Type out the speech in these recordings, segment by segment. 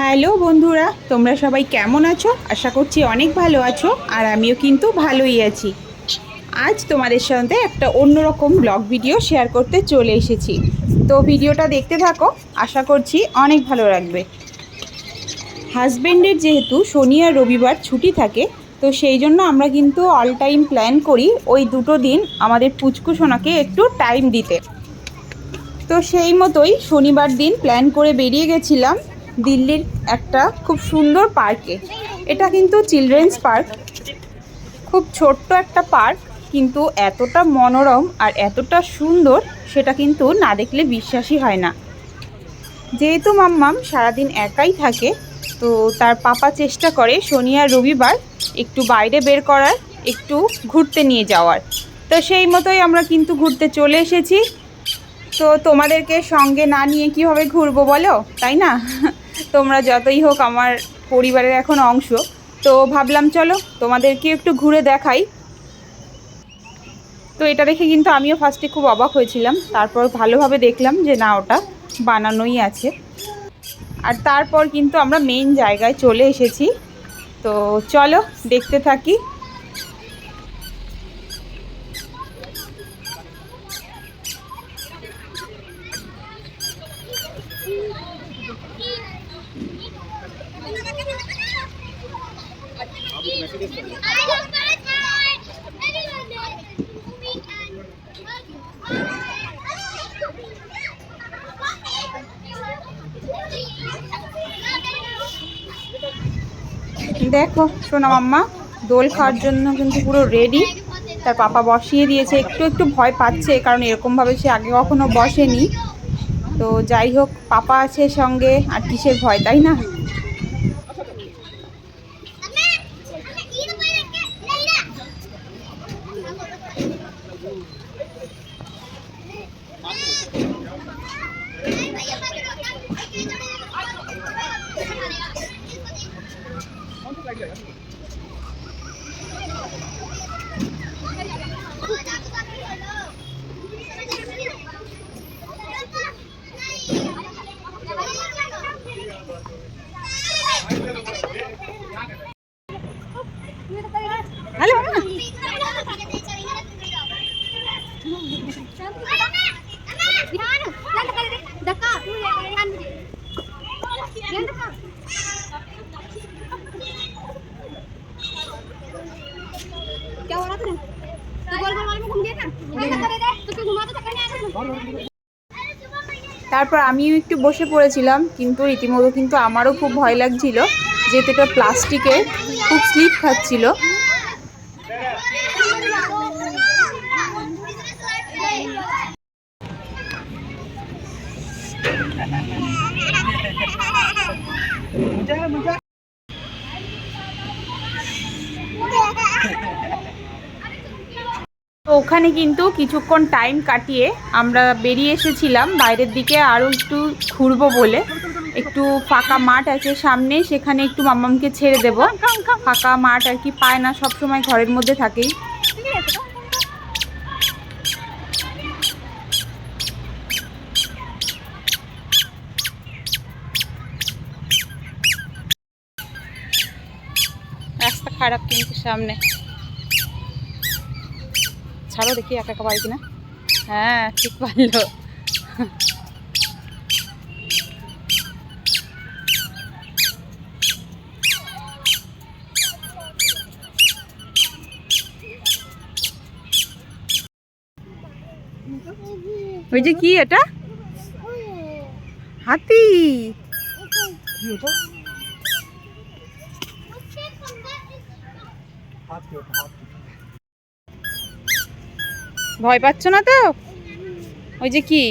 Hello বন্ধুরা, তোমরা সবাই কেমন আছো? আশা করছি অনেক ভালো আছো, আর আমিও কিন্তু ভালোই আছি। আজ তোমাদের সাথে একটা অন্যরকম ব্লগ ভিডিও শেয়ার করতে চলে এসেছি। তো ভিডিওটা দেখতে থাকো, আশা করছি অনেক ভালো লাগবে। হাজব্যান্ডের যেহেতু শনি আর রবিবার ছুটি থাকে, তো সেই জন্য আমরা কিন্তু অল টাইম প্ল্যান করি ওই দুটো দিন আমাদের পুচকু সোনাকে একটু টাইম দিতে। তো সেই মতোই শনিবার দিন প্ল্যান করে বেরিয়ে গেছিলাম। দিল্লির একটা খুব সুন্দর পার্কে। এটা কিন্তু চিলড্রেন্স পার্ক। খুব ছোট্ট একটা পার্ক, কিন্তু এতটা মনোরম আর এতটা সুন্দর, সেটা কিন্তু না দেখলে বিশ্বাসই হয় না। যেহেতু মাম্মাম সারাদিন একাই থাকে, তো তার পাপা চেষ্টা করে শনি আর রবিবার একটু বাইরে বের করার, একটু ঘুরতে নিয়ে যাওয়ার। তো সেই মতোই আমরা কিন্তু ঘুরতে চলে এসেছি। তো তোমাদেরকে সঙ্গে না নিয়ে কীভাবে ঘুরবো বলো? তাই না? তোমরা যতই হোক আমার পরিবারের এখন অংশ, তো ভাবলাম চলো তোমাদেরকে একটু ঘুরে দেখাই। তো এটা দেখে কিন্তু আমিও ফার্স্টে খুব অবাক হয়েছিলাম, তারপর ভালোভাবে দেখলাম যে না, ওটা বানানোই আছে। আর তারপর কিন্তু আমরা মেইন জায়গায় চলে এসেছি। তো চলো দেখতে থাকি। দেখো সোনা মাম্মা, দোল খাওয়ার জন্য কিন্তু পুরো রেডি তার পাপা বসিয়ে দিয়েছে, একটু একটু ভয় পাচ্ছে, কারণ এরকমভাবে সে আগে কখনো বসেনি। তো যাই হোক, পাপা আছে সঙ্গে, আর কিসের ভয়, তাই না? তারপর আমিও একটু বসে পড়েছিলাম, কিন্তু রীতিমতো কিন্তু আমারও খুব ভয় লাগছিল, যেহেতু এটা প্লাস্টিকের, খুব স্লিপ খাচ্ছিল তো ওখানে কিন্তু কিছুক্ষণ টাইম কাটিয়ে আমরা বেরিয়ে এসেছিলাম। বাইরের দিকে আরও একটু ঘুরবো বলে। একটু ফাঁকা মাঠ আছে সামনে সেখানে একটু মামামকে ছেড়ে দেব। ফাঁকা মাঠ আর কি পায় না সব সময় ঘরের মধ্যে থাকেই। রাস্তা খারাপ কিন্তু সামনে। ছাড়ো দেখি একা একা পারি কিনা। হ্যাঁ ঠিক পারল। ওই যে কি এটা? হাতি। ভয় পাচ্ছ না তো? ওই যে কি?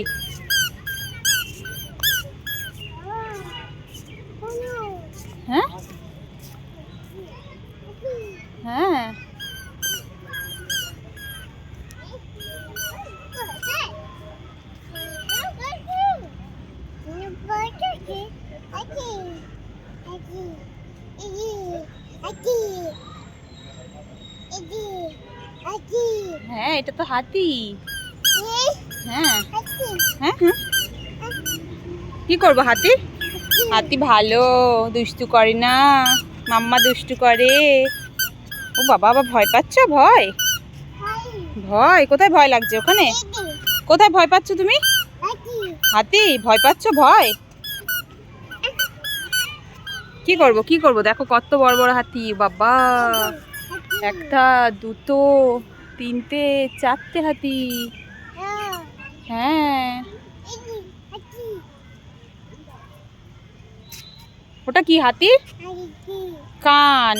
হাতি হ্যাঁ। হ্যাঁ হ্যাঁ। কি করব হাতি? হাতি। ভালো দুষ্টু করে না। মাম্মা দুষ্টু করে। ও বাবা বাবা ভয় পাচ্ছ? ভয়? ভয়। কোথায় ভয় লাগছে ওখানে? কোথায় ভয় পাচ্ছ তুমি? হাতি। ভয় পাচ্ছ? ভয়? কি করব কি করব? দেখো কত বড় বড় হাতি বাবা। একটা দুটো। তিনটে চারটে হাতি। হ্যাঁ। ওটা কি হাতি? কান।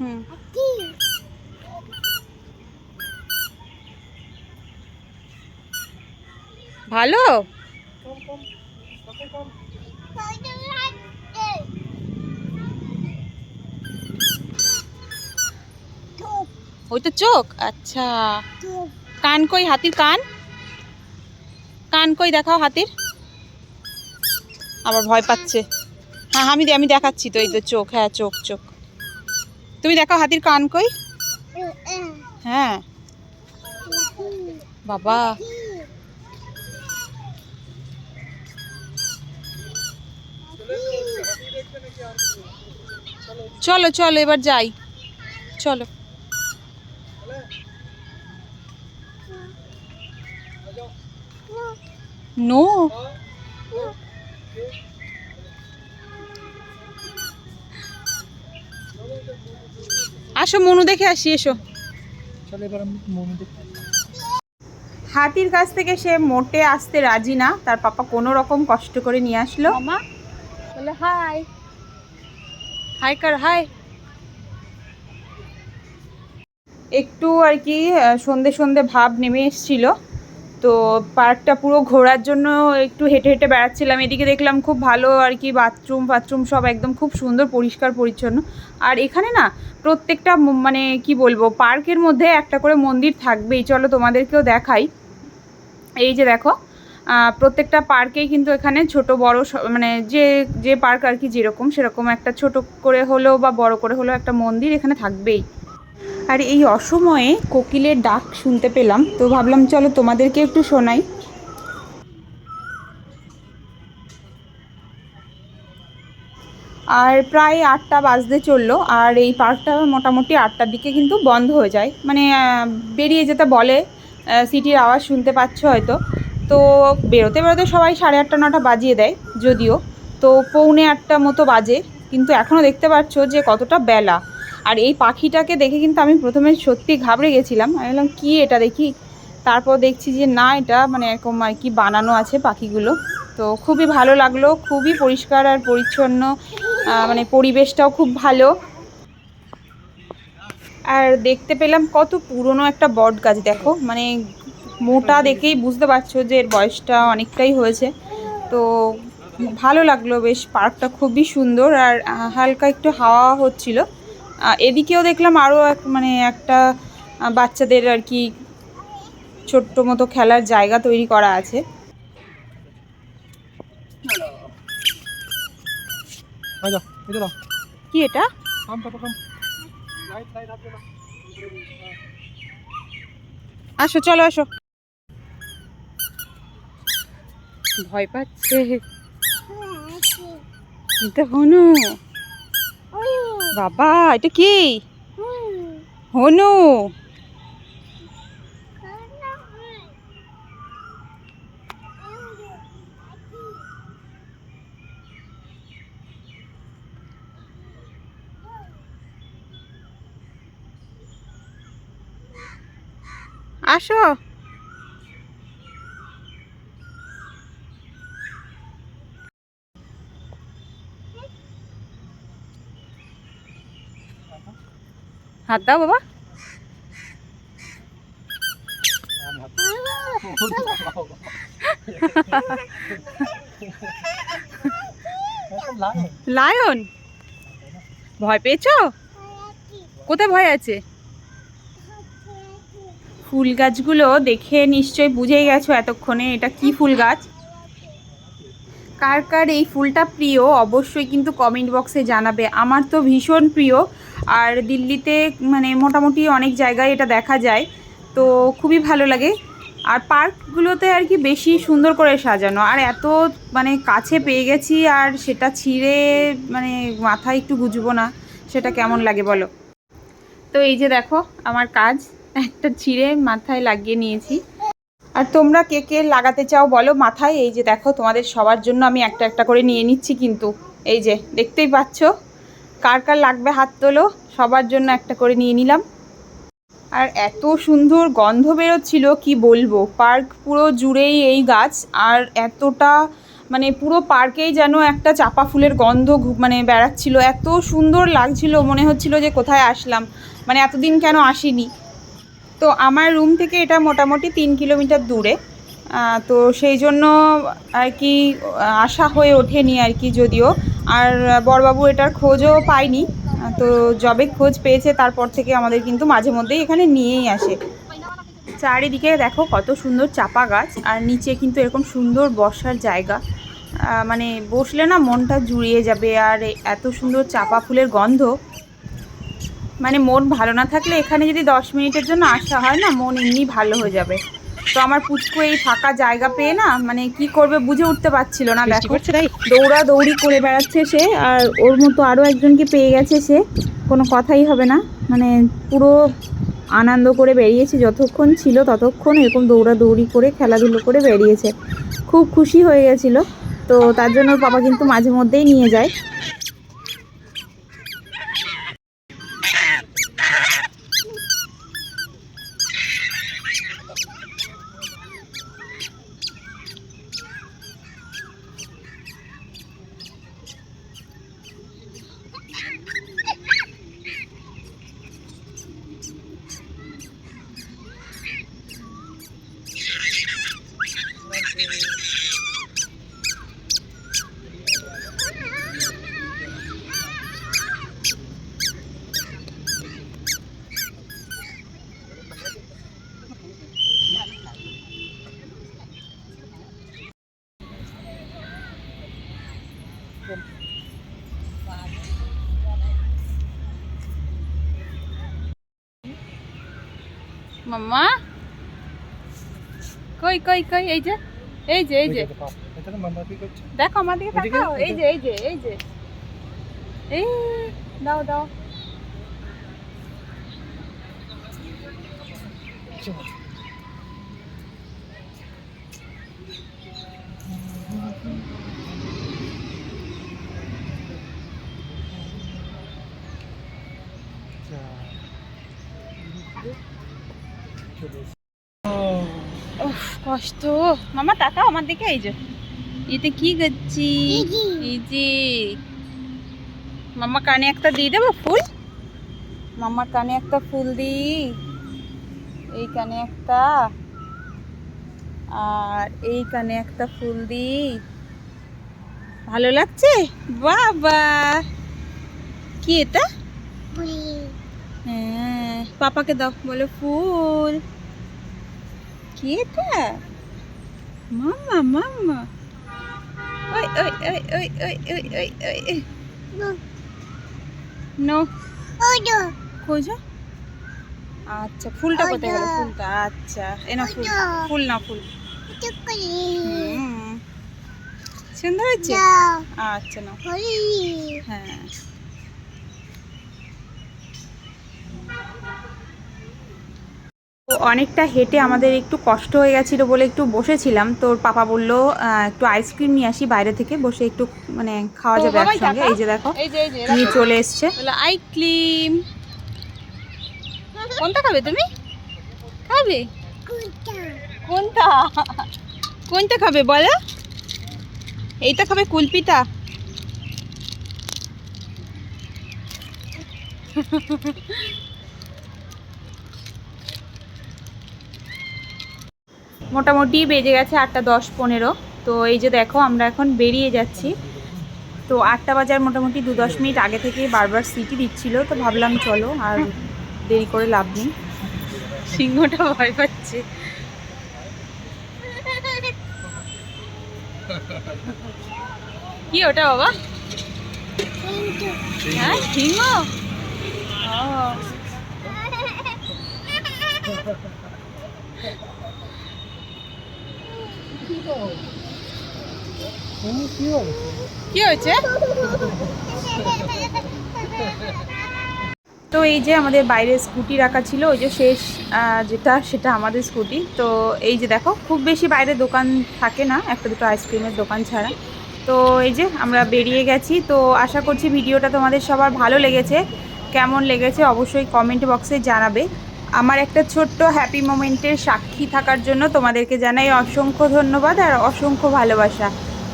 হুম। ভালো? ওই তো চোখ? আচ্ছা। কান কই? হাতির কান? কান কই? দেখাও হাতির। আবার ভয় পাচ্ছে। হ্যাঁ আমি আমি দেখাচ্ছি তো, এই তো চোখ। হ্যাঁ চোখ চোখ। তুমি দেখাও হাতির কান কই? হ্যাঁ। বাবা। চলো চলো, এবার যাই। চলো। নো আসো মনু দেখে আসি এসো। চলো এবার আমি মনে দেখি হাতির কাছ থেকে সে মোটে আসতে রাজি না তার পাপা কোনো রকম কষ্ট করে নিয়ে আসলো। মামা বলে হাই। হাই কার হাই। একটু আর কি সন্ধে সন্ধে ভাব নেমে এসেছিল। তো পার্কটা পুরো ঘোরার জন্য একটু হেঁটে হেঁটে বেড়াচ্ছিলাম। এদিকে দেখলাম খুব ভালো আর কি বাথরুম, ফাথরুম সব একদম খুব সুন্দর, পরিষ্কার, পরিচ্ছন্ন। আর এখানে না প্রত্যেকটা মানে কি বলব, পার্কের মধ্যে একটা করে মন্দির থাকবেই। চলো তোমাদেরকেও দেখাই। এই যে দেখো প্রত্যেকটা পার্কেই কিন্তু এখানে ছোট, বড় মানে যে যে পার্ক আর কি যেরকম, সেরকম একটা ছোট করে হলেও বা বড় করে হলেও একটা মন্দির এখানে থাকবেই। আর এই অসময়ে কোকিলের ডাক শুনতে পেলাম, তো ভাবলাম চলো তোমাদেরকে একটু শোনাই। আর প্রায় আটটা বাজতে চলল, আর এই পার্কটা মোটামুটি আটটার দিকে কিন্তু বন্ধ হয়ে যায়। মানে বেরিয়ে যেতে বলে সিটির আওয়াজ শুনতে পাচ্ছ হয়তো। তো বেরোতে বেরোতে সবাই সাড়ে আটটা, নটা বাজিয়ে দেয়, যদিও। তো পৌনে আটটা মতো বাজে, কিন্তু এখনও দেখতে পাচ্ছ যে কতটা বেলা। আর এই পাখিটাকে দেখে কিন্তু আমি প্রথমে সত্যি ঘাবড়ে গেছিলাম। আমি বললাম, কী এটা দেখি? তারপর দেখছি যে, না, এটা মানে এরকম আর কি বানানো আছে পাখিগুলো। তো খুবই ভালো লাগল, খুবই পরিষ্কার আর পরিচ্ছন্ন মানে পরিবেশটাও খুব ভালো। আর দেখতে পেলাম কত পুরনো একটা বট গাছ, দেখো। মানে মোটা দেখেই বুঝতে পারছ যে, এর বয়সটা অনেকটাই হয়েছে। তো ভালো লাগল, বেশ, পার্কটা খুবই সুন্দর। আর হালকা একটু হাওয়া হচ্ছিল। এদিকেও দেখলাম আরও এক মানে একটা বাচ্চাদের আর কি ছোট্ট মতো খেলার জায়গা তৈরি করা আছে। হয়ে কি এটা? আসো চলো আসো। ভয় পাচ্ছে। এটা হনু। বাবা এটা কি? হনু। আসো। হাত দাও বাবা। লায়ন, ভয় পেয়েছ? কোথায় ভয় আছে? ফুল গাছগুলো দেখে নিশ্চয়ই বুঝেই গেছো এতক্ষণে এটা কি ফুল গাছ। কার কার এই ফুলটা প্রিয় অবশ্যই কিন্তু কমেন্ট বক্সে জানাবে। আমার তো ভীষণ প্রিয়। আর দিল্লিতে মানে মোটামুটি অনেক জায়গায় এটা দেখা যায়। তো খুবই ভালো লাগে। আর পার্কগুলোতে আর কি বেশি সুন্দর করে সাজানো। আর এত মানে কাছে পেয়ে গেছি আর সেটা ছিঁড়ে মানে মাথায় একটু গুজবো না। সেটা কেমন লাগে বলো? তো এই যে দেখো, আমার কাজ। একটা ছিঁড়ে মাথায় লাগিয়ে নিয়েছি। আর তোমরা কে কে লাগাতে চাও বলো মাথায়? এই যে দেখো, তোমাদের সবার জন্য আমি একটা একটা করে নিয়ে নিচ্ছি কিন্তু। এই যে, দেখতেই পাচ্ছ? কার কার লাগবে হাত তোলো? সবার জন্য একটা করে নিয়ে নিলাম। আর এত সুন্দর গন্ধ বেরোচ্ছিল, কি বলব? পার্ক পুরো জুড়েই এই গাছ, আর এতটা মানে পুরো পার্কেই যেন একটা চাপা ফুলের গন্ধ মানে বেড়াচ্ছিল। এত সুন্দর লাগছিল, মনে হচ্ছিল যে কোথায় আসলাম। মানে এতদিন কেন আসিনি। তো আমার রুম থেকে এটা মোটামুটি তিন কিলোমিটার দূরে। তো সেই জন্য আর কি আসা হয়ে ওঠেনি আর কি যদিও। আর বড়বাবু এটার খোঁজও পাইনি তো জবে খোঁজ পেয়েছে, তারপর থেকে আমাদের কিন্তু মাঝে মধ্যেই এখানে নিয়েই আসে। চারিদিকে দেখো কত সুন্দর চাপা গাছ, আর নিচে কিন্তু এরকম সুন্দর বসার জায়গা। মানে বসলে না মনটা জুড়িয়ে যাবে, আর এত সুন্দর চাপা ফুলের গন্ধ। মানে মন ভালো না থাকলে এখানে যদি দশ মিনিটের জন্য আসা হয় না, মন এমনি ভালো হয়ে যাবে। তো আমার পুচকু এই ফাঁকা জায়গা পেয়ে না মানে কি করবে বুঝে উঠতে পারছিল না। দেখো দৌড়া দৌড়ি করে বেড়াচ্ছে সে আর ওর মতো আরও একজনকে পেয়ে গেছে সে। কোনো কথাই হবে না মানে পুরো আনন্দ করে বেরিয়েছে যতক্ষণ ছিল ততক্ষণ এরকম দৌড়াদৌড়ি করে খেলাধুলো করে বেরিয়েছে। খুব খুশি হয়ে গেছিল তো তার জন্য ওর বাবা কিন্তু মাঝে মধ্যেই নিয়ে যায়। মাম্মা। কই কই কই এই যে এই যে এই যে। দেখো আমার দিকে তাকাও এই যে এই যে এই যে। এই দাও দাও। উফ কষ্ট। মামা তাকাও আমার দিকে এই যে। এতে কি করছি? এই যে। মামা কানে একটা দিয়ে দেবো ফুল? মামার কানে একটা ফুল দিই। এই কানে একটা। আর এই কানে একটা ফুল দিই। ভালো লাগছে? বাবা কি এটা? হ্যাঁ পাপাকে দাও বলো ফুল। কি এটা? মাম্মা মাম্মা। ওই ওই ওই ওই ওই ওই ওই ওই নো। খোঁজো আচ্ছা ফুলটা কোথায় গেল ফুলটা আচ্ছা। এ না ফুল। ফুল না ফুল। সুন্দর হয়েছে? আচ্ছা না হ্যাঁ তো অনেকটা হেঁটে আমাদের একটু কষ্ট হয়ে গেছিল বলে একটু বসেছিলাম। তোর পাপা বলল একটু আইসক্রিম নিয়ে আসি বাইরে থেকে বসে একটু মানে খাওয়া যাবে একসঙ্গে। এই যে দেখো নিয়ে চলে এসছে। আই ক্লিম কোনটা খাবে তুমি? খাবে? কোনটা? কোনটা খাবে বলো? এইটা খাবে কুলপিটা। মোটামুটি বেজে গেছে আটটা দশ পনেরো। তো এই যে দেখো, আমরা এখন বেরিয়ে যাচ্ছি। তো আটটা বাজার মোটামুটি দু দশ মিনিট আগে থেকে বারবার সিটি দিচ্ছিল, তো ভাবলাম চলো, আর দেরি করে লাভ নেই। সিংহটা ভয় পাচ্ছে। কি ওটা বাবা? হ্যাঁ সিংহ? হয়েছে? তো এই যে আমাদের বাইরে স্কুটি রাখা ছিল, ওই যে শেষ যেটা, সেটা আমাদের স্কুটি। তো এই যে দেখো, খুব বেশি বাইরে দোকান থাকে না, একটা দুটো আইসক্রিমের দোকান ছাড়া। তো এই যে আমরা বেরিয়ে গেছি, তো আশা করছি ভিডিওটা তোমাদের সবার ভালো লেগেছে। কেমন লেগেছে অবশ্যই কমেন্ট বক্সে জানাবে। আমার একটা ছোট্ট হ্যাপি মোমেন্টের সাক্ষী থাকার জন্য তোমাদেরকে জানাই অসংখ্য ধন্যবাদ আর অসংখ্য ভালোবাসা।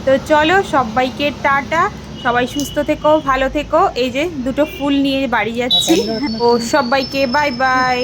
তো চলো সবাইকে টাটা সবাই সুস্থ থেকো ভালো থেকো। এই যে দুটো ফুল নিয়ে বাড়ি যাচ্ছি। ও সবাইকে বাই বাই